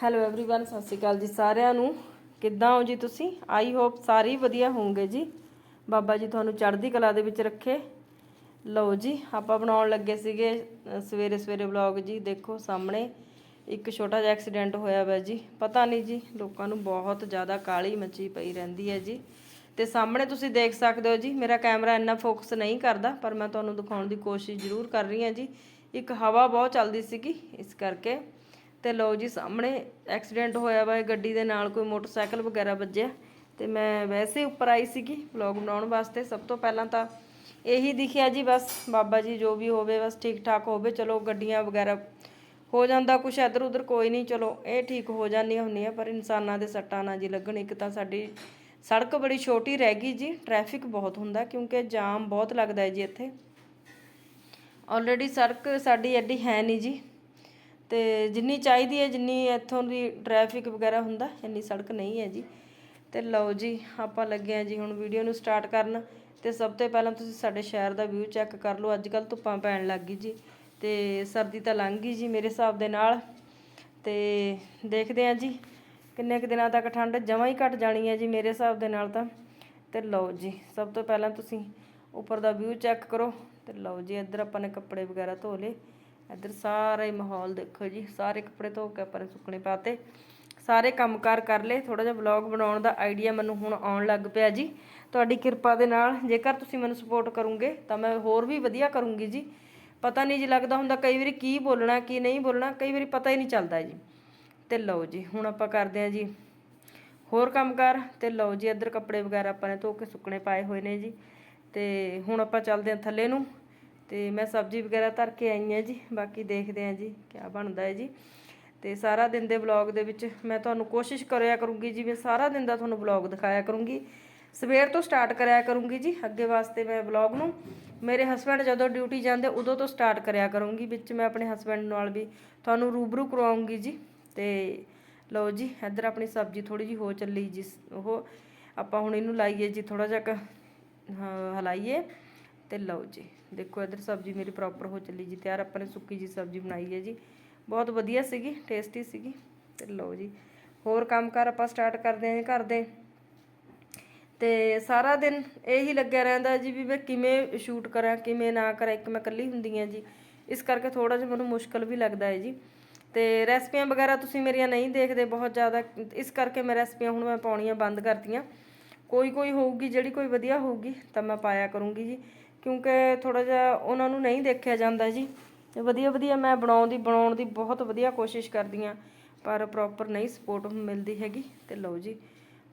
Hello everyone ਸਤਿ ਸ਼੍ਰੀ ਅਕਾਲ ਜੀ ਸਾਰਿਆਂ ਨੂੰ ਕਿੱਦਾਂ ਹੋ ਜੀ ਤੁਸੀਂ ਆਈ ਹੋਪ ਸਾਰੇ ਹੀ ਵਧੀਆ ਹੋਵੋਗੇ ਜੀ ਬਾਬਾ ਜੀ ਤੁਹਾਨੂੰ ਚੜ੍ਹਦੀ ਕਲਾ ਦੇ ਵਿੱਚ ਰੱਖੇ ਲਓ ਜੀ ਆਪਾਂ ਬਣਾਉਣ ਲੱਗੇ ਸੀਗੇ ਅ, ਸਵੇਰੇ ਸਵੇਰੇ ਵਲੌਗ ਜੀ ਦੇਖੋ ਸਾਹਮਣੇ ਇੱਕ ਛੋਟਾ ਜਿਹਾ ਐਕਸੀਡੈਂਟ ਹੋਇਆ ਵਾ ਜੀ ਪਤਾ ਨਹੀਂ ਜੀ ਲੋਕਾਂ ਨੂੰ ਬਹੁਤ ਜ਼ਿਆਦਾ ਕਾਲੀ ਮੱਚੀ ਪਈ ਰਹਿੰਦੀ ਹੈ ਜੀ ਤੇ ਸਾਹਮਣੇ ਤੁਸੀਂ ਦੇਖ ਸਕਦੇ ਹੋ ਜੀ ਮੇਰਾ ਕੈਮਰਾ ਇੰਨਾ ਫੋਕਸ ਨਹੀਂ ਕਰਦਾ ਪਰ ਮੈਂ ਤੁਹਾਨੂੰ ਦਿਖਾਉਣ ਦੀ ਕੋਸ਼ਿਸ਼ ਜ਼ਰੂਰ ਕਰ ਰਹੀ ਹਾਂ ਜੀ ਇੱਕ ਹਵਾ ਬਹੁਤ ਚੱਲਦੀ ਸੀਗੀ ਇਸ ਕਰਕੇ ਤੇ ਲਓ ਜੀ ਸਾਹਮਣੇ ਐਕਸੀਡੈਂਟ ਹੋਇਆ ਵਾ ਗੱਡੀ ਦੇ ਨਾਲ ਕੋਈ ਮੋਟਰਸਾਈਕਲ ਵਗੈਰਾ ਵੱਜਿਆ। ਤੇ ਮੈਂ ਵੈਸੇ ਉੱਪਰ ਆਈ ਸੀਗੀ ਵਲੌਗ ਬਣਾਉਣ ਵਾਸਤੇ। ਸਭ ਤੋਂ ਪਹਿਲਾਂ ਤਾਂ ਇਹੀ ਦਿਖਿਆ ਜੀ ਬਸ। ਬਾਬਾ ਜੀ ਜੋ ਵੀ ਹੋਵੇ ਬਸ ਠੀਕ ਠਾਕ ਹੋਵੇ। ਚਲੋ ਗੱਡੀਆਂ ਵਗੈਰਾ ਹੋ ਜਾਂਦਾ ਕੁਛ, ਇੱਧਰ ਉੱਧਰ ਕੋਈ ਨਹੀਂ। ਚਲੋ ਇਹ ਠੀਕ ਹੋ ਜਾਂਦੀਆਂ ਹੁੰਦੀਆਂ ਪਰ ਇਨਸਾਨਾਂ ਦੇ ਸੱਟਾਂ ਨਾ ਜੀ ਲੱਗਣ। ਇੱਕ ਤਾਂ ਸਾਡੀ ਸੜਕ ਬੜੀ ਛੋਟੀ ਰਹਿ ਗਈ ਜੀ। ਟ੍ਰੈਫਿਕ ਬਹੁਤ ਹੁੰਦਾ ਕਿਉਂਕਿ ਜਾਮ ਬਹੁਤ ਲੱਗਦਾ ਹੈ ਜੀ ਇੱਥੇ। ਆਲਰੇਡੀ ਸੜਕ ਸਾਡੀ ਐਡੀ ਹੈ ਨਹੀਂ ਜੀ। ਅਤੇ ਜਿੰਨੀ ਚਾਹੀਦੀ ਹੈ, ਜਿੰਨੀ ਇੱਥੋਂ ਦੀ ਟਰੈਫਿਕ ਵਗੈਰਾ ਹੁੰਦਾ, ਇੰਨੀ ਸੜਕ ਨਹੀਂ ਹੈ ਜੀ। ਅਤੇ ਲਓ ਜੀ, ਆਪਾਂ ਲੱਗੇ ਹਾਂ ਜੀ ਹੁਣ ਵੀਡੀਓ ਨੂੰ ਸਟਾਰਟ ਕਰਨ। ਅਤੇ ਸਭ ਤੋਂ ਪਹਿਲਾਂ ਤੁਸੀਂ ਸਾਡੇ ਸ਼ਹਿਰ ਦਾ ਵਿਊ ਚੈੱਕ ਕਰ ਲਓ। ਅੱਜ ਕੱਲ੍ਹ ਧੁੱਪਾਂ ਪੈਣ ਲੱਗ ਗਈ ਜੀ ਅਤੇ ਸਰਦੀ ਤਾਂ ਲੰਘ ਗਈ ਜੀ ਮੇਰੇ ਹਿਸਾਬ ਦੇ ਨਾਲ। ਅਤੇ ਦੇਖਦੇ ਹਾਂ ਜੀ, ਕਿੰਨੇ ਕੁ ਦਿਨਾਂ ਤੱਕ ਠੰਡ ਜਮਾਂ ਹੀ ਘਟ ਜਾਣੀ ਹੈ ਜੀ ਮੇਰੇ ਹਿਸਾਬ ਦੇ ਨਾਲ ਤਾਂ। ਤੇ ਲਓ ਜੀ, ਸਭ ਤੋਂ ਪਹਿਲਾਂ ਤੁਸੀਂ ਉੱਪਰ ਦਾ ਵਿਊ ਚੈੱਕ ਕਰੋ। ਤੇ ਲਓ ਜੀ, ਇੱਧਰ ਆਪਾਂ ਨੇ ਕੱਪੜੇ ਵਗੈਰਾ ਧੋ ਲਏ। ਇੱਧਰ ਸਾਰਾ ਹੀ ਮਾਹੌਲ ਦੇਖੋ ਜੀ, ਸਾਰੇ ਕੱਪੜੇ ਧੋ ਕੇ ਆਪਾਂ ਨੇ ਸੁੱਕਣੇ ਪਾਤੇ। ਸਾਰੇ ਕੰਮਕਾਰ ਕਰ ਲਏ ਥੋੜਾ ਜਿਹਾ ਵਲੌਗ ਬਣਾਉਣ ਦਾ ਆਈਡੀਆ ਮੈਨੂੰ ਹੁਣ ਆਉਣ ਲੱਗ ਪਿਆ ਜੀ। ਤੁਹਾਡੀ ਕਿਰਪਾ ਦੇ ਨਾਲ, ਜੇਕਰ ਤੁਸੀਂ ਮੈਨੂੰ ਸਪੋਰਟ ਕਰੋਗੇ, ਤਾਂ ਮੈਂ ਹੋਰ ਵੀ ਵਧੀਆ ਕਰੂੰਗੀ ਜੀ। ਪਤਾ ਨਹੀਂ ਜੀ ਲੱਗਦਾ ਹੁੰਦਾ ਕਈ ਵਾਰੀ ਕੀ ਬੋਲਣਾ, ਕੀ ਨਹੀਂ ਬੋਲਣਾ, ਕਈ ਵਾਰੀ ਪਤਾ ਹੀ ਨਹੀਂ ਚੱਲਦਾ ਜੀ। ਤੇ ਲਓ ਜੀ, ਹੁਣ ਆਪਾਂ ਕਰਦੇ ਹਾਂ ਜੀ। ਹੋਰ ਕੰਮਕਾਰ, ਤੇ ਲਓ ਜੀ, ਇੱਧਰ ਕੱਪੜੇ ਵਗੈਰਾ ਆਪਾਂ ਨੇ ਧੋ ਕੇ ਸੁੱਕਣੇ ਪਾਏ ਹੋਏ ਨੇ ਜੀ। ਤੇ ਹੁਣ ਆਪਾਂ ਚੱਲਦੇ ਹਾਂ ਥੱਲੇ ਨੂੰ। ਤੇ ਮੈਂ ਸਬਜ਼ੀ ਵਗੈਰਾ ਧਰ ਕੇ ਆਈ ਹਾਂ ਜੀ ਬਾਕੀ ਦੇਖਦੇ ਹਾਂ ਜੀ ਕੀ ਬਣਦਾ ਹੈ ਜੀ। ਤੇ ਸਾਰਾ ਦਿਨ ਦੇ ਵਲੌਗ ਦੇ ਵਿੱਚ ਮੈਂ ਤੁਹਾਨੂੰ ਕੋਸ਼ਿਸ਼ ਕਰਿਆ ਕਰੂੰਗੀ ਜੀ ਮੈਂ ਸਾਰਾ ਦਿਨ ਦਾ ਤੁਹਾਨੂੰ ਵਲੌਗ ਦਿਖਾਇਆ ਕਰੂੰਗੀ। ਸਵੇਰ ਤੋਂ ਸਟਾਰਟ ਕਰਿਆ ਕਰੂੰਗੀ ਜੀ ਅੱਗੇ ਵਾਸਤੇ ਮੈਂ ਵਲੌਗ ਨੂੰ। ਮੇਰੇ ਹਸਬੰਡ ਜਦੋਂ ਡਿਊਟੀ ਜਾਂਦੇ ਉਦੋਂ ਤੋਂ ਸਟਾਰਟ ਕਰਿਆ ਕਰੂੰਗੀ ਵਿੱਚ ਮੈਂ ਆਪਣੇ ਹਸਬੰਡ ਨਾਲ ਵੀ ਤੁਹਾਨੂੰ ਰੂਬਰੂ ਕਰਵਾਉਂਗੀ ਜੀ। ਤੇ ਲਓ ਜੀ ਇੱਧਰ ਆਪਣੀ ਸਬਜ਼ੀ ਥੋੜੀ ਜੀ ਹੋ ਚੱਲੀ ਜਿਸ ਉਹ ਆਪਾਂ ਹੁਣ ਇਹਨੂੰ ਲਾਈਏ ਜੀ ਥੋੜਾ ਜਿਹਾ ਕੁ, ਹਲਾਈਏ। ਤੇ ਲਓ ਜੀ। ਦੇਖੋ, ਇੱਧਰ ਸਬਜ਼ੀ ਮੇਰੀ ਪ੍ਰੋਪਰ ਹੋ ਚੱਲੀ ਜੀ, ਤਿਆਰ। ਆਪਾਂ ਨੇ ਸੁੱਕੀ ਜੀ ਸਬਜ਼ੀ ਬਣਾਈ ਹੈ ਜੀ। ਬਹੁਤ ਵਧੀਆ ਸੀਗੀ ਟੇਸਟੀ ਸੀਗੀ। ਤੇ ਲਓ ਜੀ। ਹੋਰ ਕੰਮਕਾਰ ਆਪਾਂ ਸਟਾਰਟ ਕਰਦੇ ਹਾਂ ਜੀ ਘਰ ਦੇ। ਤੇ ਸਾਰਾ ਦਿਨ ਇਹੀ ਲੱਗਿਆ ਰਹਿੰਦਾ ਜੀ ਵੀ ਮੈਂ ਕਿਵੇਂ ਸ਼ੂਟ ਕਰਾਂ, ਕਿਵੇਂ ਨਾ ਕਰਾਂ, ਇੱਕ ਮੈਂ ਇਕੱਲੀ ਹੁੰਦੀ ਹਾਂ ਜੀ। ਇਸ ਕਰਕੇ ਥੋੜਾ ਜਿਹਾ ਮੈਨੂੰ ਮੁਸ਼ਕਲ ਵੀ ਲੱਗਦਾ ਹੈ ਜੀ। ਤੇ ਰੈਸਪੀਆਂ ਵਗੈਰਾ ਤੁਸੀਂ ਮੇਰੀਆਂ ਨਹੀਂ ਦੇਖਦੇ ਬਹੁਤ ਜ਼ਿਆਦਾ। ਇਸ ਕਰਕੇ ਮੈਂ ਰੈਸਪੀਆਂ ਹੁਣ ਮੈਂ ਪਾਉਣੀਆਂ ਬੰਦ ਕਰਤੀਆਂ। ਕੋਈ ਕੋਈ ਹੋਊਗੀ, ਜਿਹੜੀ ਕੋਈ ਵਧੀਆ ਹੋਊਗੀ, ਤਾਂ ਮੈਂ ਪਾਇਆ ਕਰੂੰਗੀ ਜੀ। ਕਿਉਂਕਿ ਥੋੜਾ ਜਿਹਾ ਉਹਨਾਂ ਨੂੰ ਨਹੀਂ ਦੇਖਿਆ ਜਾਂਦਾ ਜੀ। ਤੇ ਵਧੀਆ ਵਧੀਆ ਮੈਂ ਬਣਾਉਣ ਦੀ ਬਣਾਉਣ ਦੀ ਬਹੁਤ ਵਧੀਆ ਕੋਸ਼ਿਸ਼ ਕਰਦੀ ਆ ਪਰ ਪ੍ਰੋਪਰ ਨਹੀਂ ਸਪੋਰਟ ਮਿਲਦੀ ਹੈਗੀ। ਤੇ ਲਓ ਜੀ,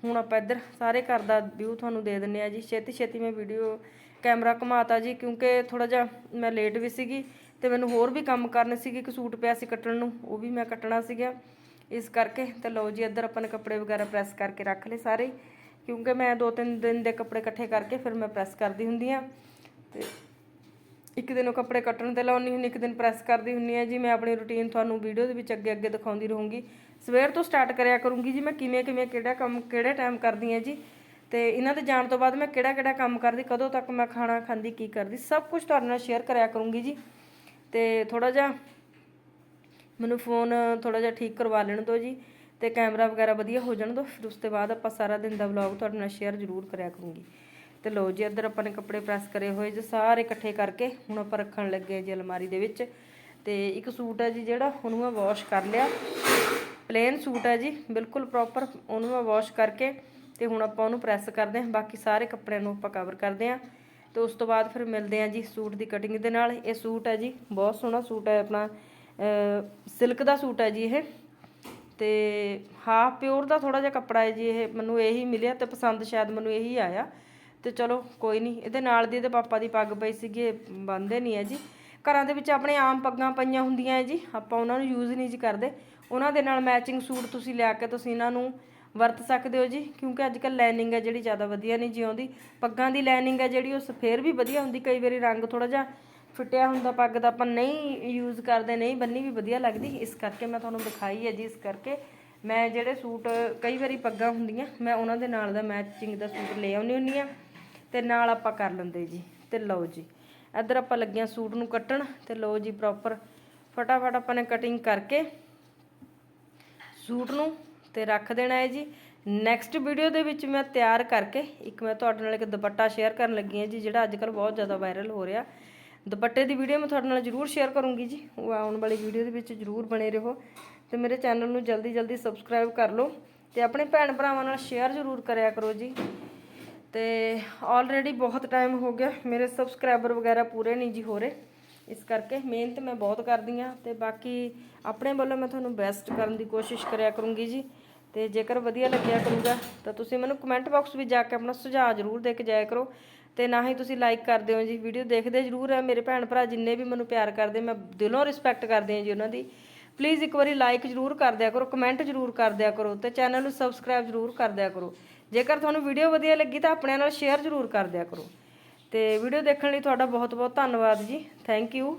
ਹੁਣ ਆਪਾਂ ਇੱਧਰ ਸਾਰੇ ਘਰ ਦਾ ਵਿਊ ਤੁਹਾਨੂੰ ਦੇ ਦਿੰਨੇ ਆ ਜੀ। ਛੇਤੀ ਛੇਤੀ ਮੈਂ ਵੀਡੀਓ ਕੈਮਰਾ ਘੁਮਾਤਾ ਜੀ, ਕਿਉਂਕਿ ਥੋੜਾ ਜਿਹਾ ਮੈਂ ਲੇਟ ਵੀ ਸੀਗੀ ਤੇ ਮੈਨੂੰ ਹੋਰ ਵੀ ਕੰਮ ਕਰਨੇ ਸੀਗੇ। ਇੱਕ ਸੂਟ ਪਿਆ ਸੀ ਕੱਟਣ ਨੂੰ, ਉਹ ਵੀ ਮੈਂ ਕੱਟਣਾ ਸੀਗਾ। ਇਸ ਕਰਕੇ ਤੇ ਲਓ ਜੀ, ਇੱਧਰ ਆਪਾਂ ਨੇ ਕੱਪੜੇ ਵਗੈਰਾ ਪ੍ਰੈਸ ਕਰਕੇ ਰੱਖ ਲਏ ਸਾਰੇ। ਕਿਉਂਕਿ ਮੈਂ ਦੋ ਤਿੰਨ ਦਿਨ ਦੇ ਕੱਪੜੇ ਇਕੱਠੇ ਕਰਕੇ ਫਿਰ ਮੈਂ ਪ੍ਰੈਸ ਕਰਦੀ ਹੁੰਦੀ ਆ ਤੇ ਇੱਕ ਦਿਨ ਉਹ ਕੱਪੜੇ ਕੱਟਣ ਤੇ ਲਾਉਣੀ ਹੁੰਦੀ, ਇੱਕ ਦਿਨ ਪ੍ਰੈਸ ਕਰਦੀ ਹੁੰਦੀ ਆ, ਜੀ ਮੈਂ ਆਪਣੀ ਰੁਟੀਨ ਤੁਹਾਨੂੰ ਵੀਡੀਓ ਦੇ ਵਿੱਚ ਅੱਗੇ ਅੱਗੇ ਦਿਖਾਉਂਦੀ ਰਹੂੰਗੀ। ਸਵੇਰ ਤੋਂ ਸਟਾਰਟ ਕਰਿਆ ਕਰੂੰਗੀ ਜੀ ਮੈਂ, ਕਿਵੇਂ ਕਿਵੇਂ ਕਿਹੜਾ ਕੰਮ ਕਿਹੜੇ ਟਾਈਮ ਕਰਦੀ ਆ ਜੀ। ਤੇ ਇਹਨਾਂ ਦੇ ਜਾਣ ਤੋਂ ਬਾਅਦ ਮੈਂ ਕਿਹੜਾ ਕਿਹੜਾ ਕੰਮ ਕਰਦੀ, ਕਦੋਂ ਤੱਕ ਮੈਂ ਖਾਣਾ ਖਾਂਦੀ, ਕੀ ਕਰਦੀ, ਸਭ ਕੁਝ ਤੁਹਾਡੇ ਨਾਲ ਸ਼ੇਅਰ ਕਰਿਆ ਕਰੂੰਗੀ ਜੀ। ਤੇ ਥੋੜਾ ਜਿਹਾ ਮੈਨੂੰ ਫੋਨ ਥੋੜਾ ਜਿਹਾ ਠੀਕ ਕਰਵਾ ਲੈਣ ਦਿਓ ਜੀ ਤੇ ਕੈਮਰਾ ਵਗੈਰਾ ਵਧੀਆ ਹੋ ਜਾਣ ਦਿਓ। ਫਿਰ ਉਸ ਤੋਂ ਬਾਅਦ ਆਪਾਂ ਸਾਰਾ ਦਿਨ ਦਾ ਵਲੌਗ ਤੁਹਾਡੇ ਨਾਲ ਸ਼ੇਅਰ ਜ਼ਰੂਰ ਕਰਿਆ ਕਰੂੰਗੀ। ਤੇ ਲਓ ਜੀ, ਇੱਧਰ ਆਪਾਂ ਨੇ ਕੱਪੜੇ ਪ੍ਰੈਸ ਕਰੇ ਹੋਏ ਜੀ, ਸਾਰੇ ਇਕੱਠੇ ਕਰਕੇ ਹੁਣ ਆਪਾਂ ਰੱਖਣ ਲੱਗੇ ਹਾਂ ਜੀ ਅਲਮਾਰੀ ਦੇ ਵਿੱਚ। ਤੇ ਇੱਕ ਸੂਟ ਹੈ ਜੀ ਜਿਹੜਾ, ਉਹਨੂੰ ਮੈਂ ਵਾਸ਼ ਕਰ ਲਿਆ। ਪਲੇਨ ਸੂਟ ਹੈ ਜੀ, ਬਿਲਕੁਲ ਪ੍ਰੋਪਰ ਉਹਨੂੰ ਮੈਂ ਵਾਸ਼ ਕਰਕੇ ਤੇ ਹੁਣ ਆਪਾਂ ਉਹਨੂੰ ਪ੍ਰੈਸ ਕਰਦੇ ਹਾਂ। ਬਾਕੀ ਸਾਰੇ ਕੱਪੜਿਆਂ ਨੂੰ ਆਪਾਂ ਕਵਰ ਕਰਦੇ ਹਾਂ। ਤੇ ਉਸ ਤੋਂ ਬਾਅਦ ਫਿਰ ਮਿਲਦੇ ਹਾਂ ਜੀ ਸੂਟ ਦੀ ਕਟਿੰਗ ਦੇ ਨਾਲ। ਇਹ ਸੂਟ ਹੈ ਜੀ, ਬਹੁਤ ਸੋਹਣਾ ਸੂਟ ਹੈ ਆਪਣਾ। ਸਿਲਕ ਦਾ ਸੂਟ ਹੈ ਜੀ ਇਹ। ਤੇ ਹਾਫ ਪਿਓਰ ਦਾ ਥੋੜਾ ਜਿਹਾ ਕੱਪੜਾ ਹੈ ਜੀ ਇਹ। ਮੈਨੂੰ ਇਹੀ ਮਿਲਿਆ ਤੇ ਪਸੰਦ ਸ਼ਾਇਦ ਮੈਨੂੰ ਇਹੀ ਆਇਆ। ਤੇ ਚਲੋ ਕੋਈ ਨਹੀਂ, ਇਹਦੇ ਨਾਲ ਦੀ ਇਹਦੇ ਪਾਪਾ ਦੀ ਪੱਗ ਪਈ ਸੀਗੀ, ਇਹ ਬੰਨਦੇ ਨਹੀਂ ਹੈ ਜੀ। ਘਰਾਂ ਦੇ ਵਿੱਚ ਆਪਣੇ ਆਮ ਪੱਗਾਂ ਪਈਆਂ ਹੁੰਦੀਆਂ ਹੈ ਜੀ, ਆਪਾਂ ਉਹਨਾਂ ਨੂੰ ਯੂਜ਼ ਨਹੀਂ ਜੀ ਕਰਦੇ। ਉਹਨਾਂ ਦੇ ਨਾਲ ਮੈਚਿੰਗ ਸੂਟ ਤੁਸੀਂ ਲਿਆ ਕੇ ਤੁਸੀਂ ਇਹਨਾਂ ਨੂੰ ਵਰਤ ਸਕਦੇ ਹੋ ਜੀ, ਕਿਉਂਕਿ ਅੱਜ ਕੱਲ ਲਾਈਨਿੰਗ ਹੈ ਜਿਹੜੀ ਜ਼ਿਆਦਾ ਵਧੀਆ ਨਹੀਂ ਜੀ ਆਉਂਦੀ। ਪੱਗਾਂ ਦੀ ਲਾਈਨਿੰਗ ਹੈ ਜਿਹੜੀ, ਉਹ ਫੇਰ ਵੀ ਵਧੀਆ ਹੁੰਦੀ, ਕਈ ਵਾਰੀ ਰੰਗ ਥੋੜਾ ਜਿਹਾ ਫਿੱਟਿਆ ਹੁੰਦਾ ਪੱਗ ਦਾ, ਆਪਾਂ ਨਹੀਂ ਯੂਜ਼ ਕਰਦੇ, ਨਹੀਂ ਬੰਨੀ ਵੀ ਵਧੀਆ ਲੱਗਦੀ। ਇਸ ਕਰਕੇ ਮੈਂ ਤੁਹਾਨੂੰ ਦਿਖਾਈ ਹੈ ਜੀ, ਇਸ ਕਰਕੇ ਮੈਂ ਜਿਹੜੇ ਸੂਟ, ਕਈ ਵਾਰੀ ਪੱਗਾਂ ਹੁੰਦੀਆਂ, ਮੈਂ ਉਹਨਾਂ ਦੇ ਨਾਲ ਦਾ ਮੈਚਿੰਗ ਦਾ ਸੂਟ ਲੈ ਆਉਣੀ ਹੁੰਦੀ ਆ ਤੇ ਨਾਲ ਆਪਾਂ ਕਰ ਲੈਂਦੇ ਜੀ, ਤੇ ਲਓ ਜੀ। ਇੱਧਰ ਆਪਾਂ ਲੱਗਿਆ ਸੂਟ ਨੂੰ ਕੱਟਣ, ਤੇ ਲਓ ਜੀ ਪ੍ਰੋਪਰ ਫਟਾਫਟ ਆਪਾਂ ਨੇ ਕਟਿੰਗ ਕਰਕੇ ਸੂਟ ਨੂੰ ਤੇ ਰੱਖ ਦੇਣਾ ਹੈ ਜੀ। ਨੈਕਸਟ ਵੀਡੀਓ ਦੇ ਵਿੱਚ ਮੈਂ ਤਿਆਰ ਕਰਕੇ ਇੱਕ ਮੈਂ ਤੁਹਾਡੇ ਨਾਲ ਇੱਕ ਦੁਪੱਟਾ ਸ਼ੇਅਰ ਕਰਨ ਲੱਗੀ ਹਾਂ ਜੀ, ਜਿਹੜਾ ਅੱਜ ਕੱਲ ਬਹੁਤ ਜ਼ਿਆਦਾ ਵਾਇਰਲ ਹੋ ਰਿਹਾ। ਦੁਪੱਟੇ ਦੀ ਵੀਡੀਓ ਮੈਂ ਤੁਹਾਡੇ ਨਾਲ ਜ਼ਰੂਰ ਸ਼ੇਅਰ ਕਰੂੰਗੀ ਜੀ। ਉਹ ਆਉਣ ਵਾਲੀ ਵੀਡੀਓ ਦੇ ਵਿੱਚ ਜ਼ਰੂਰ ਬਣੇ ਰਹੋ। ਤੇ ਮੇਰੇ ਚੈਨਲ ਨੂੰ ਜਲਦੀ ਜਲਦੀ ਸਬਸਕ੍ਰਾਈਬ ਕਰ ਲਓ ਤੇ ਆਪਣੇ ਭੈਣ ਭਰਾਵਾਂ ਨਾਲ ਸ਼ੇਅਰ ਜ਼ਰੂਰ ਕਰਿਆ ਕਰੋ ਜੀ। ਤੇ ਆਲਰੇਡੀ ਬਹੁਤ ਟਾਈਮ ਹੋ ਗਿਆ। ਮੇਰੇ ਸਬਸਕ੍ਰਾਈਬਰ ਵਗੈਰਾ ਪੂਰੇ ਨਹੀਂ ਜੀ ਹੋ ਰਹੇ। ਇਸ ਕਰਕੇ ਮਿਹਨਤ ਮੈਂ ਬਹੁਤ ਕਰਦੀ ਆ ਤੇ ਬਾਕੀ ਆਪਣੇ ਵੱਲੋਂ ਮੈਂ ਤੁਹਾਨੂੰ ਬੈਸਟ ਕਰਨ ਦੀ ਕੋਸ਼ਿਸ਼ ਕਰਿਆ ਕਰੂੰਗੀ ਜੀ। ਤੇ ਜੇਕਰ ਵਧੀਆ ਲੱਗਿਆ ਕਰੂਗਾ, ਤਾਂ ਤੁਸੀਂ ਮੈਨੂੰ ਕਮੈਂਟ ਬਾਕਸ ਵਿੱਚ ਜਾ ਕੇ ਆਪਣਾ ਸੁਝਾਅ ਜ਼ਰੂਰ ਦੇ ਕੇ ਜਾਇਆ ਕਰੋ। ਤੇ ਨਾ ਹੀ ਤੁਸੀਂ ਲਾਈਕ ਕਰਦੇ ਹੋ ਜੀ। ਵੀਡੀਓ ਦੇਖਦੇ ਜ਼ਰੂਰ ਹੈ ਮੇਰੇ ਭੈਣ ਭਰਾ ਜਿੰਨੇ ਵੀ ਮੈਨੂੰ ਪਿਆਰ ਕਰਦੇ, ਮੈਂ ਦਿਲੋਂ ਰਿਸਪੈਕਟ ਕਰਦੀ ਹਾਂ ਜੀ ਉਹਨਾਂ ਦੀ। ਪਲੀਜ਼ ਇੱਕ ਵਾਰੀ ਲਾਈਕ ਜ਼ਰੂਰ ਕਰ ਦਿਆ ਕਰੋ ਕਮੈਂਟ ਜ਼ਰੂਰ ਕਰ ਦਿਆ ਕਰੋ ਤੇ ਚੈਨਲ ਨੂੰ ਸਬਸਕ੍ਰਾਈਬ ਜ਼ਰੂਰ ਕਰ ਦਿਆ ਕਰੋ। ਜੇਕਰ ਤੁਹਾਨੂੰ ਵੀਡੀਓ ਵਧੀਆ ਲੱਗੀ ਤਾਂ ਆਪਣਿਆਂ ਨਾਲ ਸ਼ੇਅਰ ਜ਼ਰੂਰ ਕਰ ਦਿਆ ਕਰੋ। ਤੇ ਵੀਡੀਓ ਦੇਖਣ ਲਈ ਤੁਹਾਡਾ ਬਹੁਤ ਬਹੁਤ ਧੰਨਵਾਦ ਜੀ। Thank you